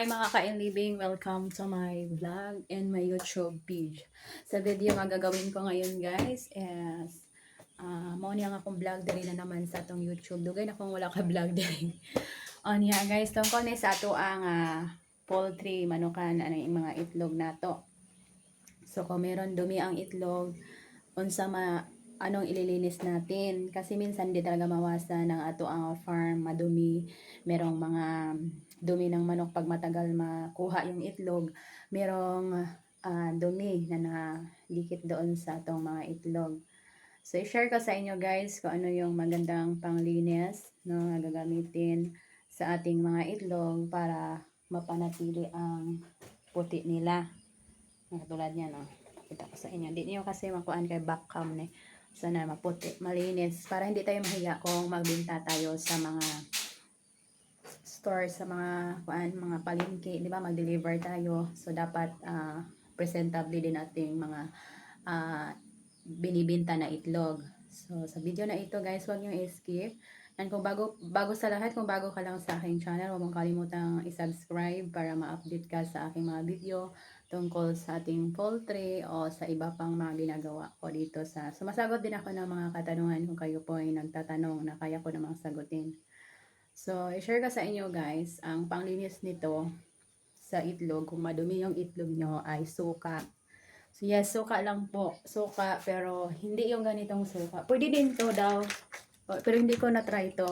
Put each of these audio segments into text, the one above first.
Hi mga ka-living, welcome to my vlog and my YouTube page. Sa video nga gagawin ko ngayon guys is uh, mo niya nga akong vlog diri na naman sa atong YouTube. Dugay na kung wala ka vlog diri. O niya guys, tungkol ni sa ato ang ah, poultry, manukan, ano yung mga itlog nato. So kung meron dumi ang itlog, unsa ma anong ililinis natin kasi minsan di talaga mawasan ng ato ang farm madumi merong mga dumi ng manok pag matagal makuha yung itlog. Merong ah, dumi na nadikit doon sa atong mga itlog. So i-share ko sa inyo guys kung ano yung magandang panglinis no na gagamitin sa ating mga itlog para mapanatili ang puti nila. Katulad niya no. Kita ko sa inyo. Di niyo kasi makuan kay back cam ni sana maputi, malinis para hindi tayo mahiya kung magbenta tayo sa mga store sa mga kuan mga palengke, di ba? Mag-deliver tayo. So dapat ah, presentable din nating mga ah, binibenta na itlog. So sa video na ito, guys, huwag niyo i-skip. And kung bago bago sa lahat, kung bago ka lang sa aking channel, huwag mong kalimutang i-subscribe para ma-update ka sa aking mga video tungkol sa ating poultry o sa iba pang mga ginagawa ko dito sa sumasagot din ako ng mga katanungan kung kayo po ay nagtatanong na kaya ko namang sagutin. So, i-share ko sa inyo guys, ang panglinis nito sa itlog, kung madumi yung itlog nyo ay suka. So, yes, suka lang po. Suka, pero hindi yung ganitong suka. Pwede din to daw, O, pero hindi ko na-try to.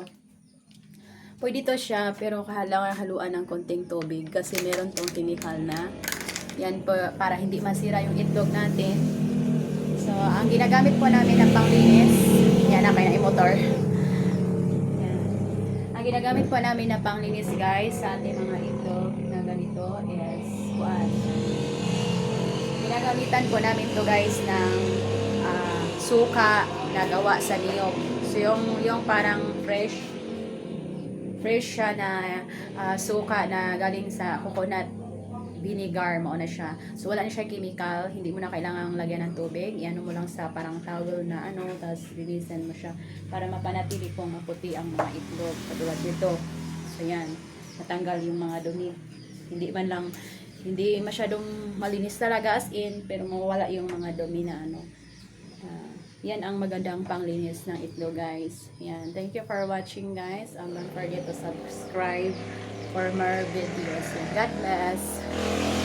Pwede to siya, pero kailangan haluan ng konting tubig kasi meron tong chemical na yan po, para hindi masira yung itlog natin. So, ang ginagamit po namin ng panglinis, yan na kaya motor. Ginagamit po namin na panglinis guys sa ating mga itlog na ganito is kuan. Ginagamitan po namin to guys ng ah, suka na gawa sa niyog. So, yung, yung parang fresh fresh siya na ah, suka na galing sa coconut vinegar mo na siya. So wala na siya chemical, hindi mo na kailangang lagyan ng tubig. Iano mo lang sa parang towel na ano, tapos linisan mo siya para mapanatili kung maputi ang mga itlog katulad dito. So yan, matanggal yung mga dumi. Hindi man lang hindi masyadong malinis talaga as in, pero mawala yung mga dumi na ano. Ah, yan ang magandang panglinis ng itlog guys. Yan. Thank you for watching guys. Um, don't forget to subscribe for more videos. God bless.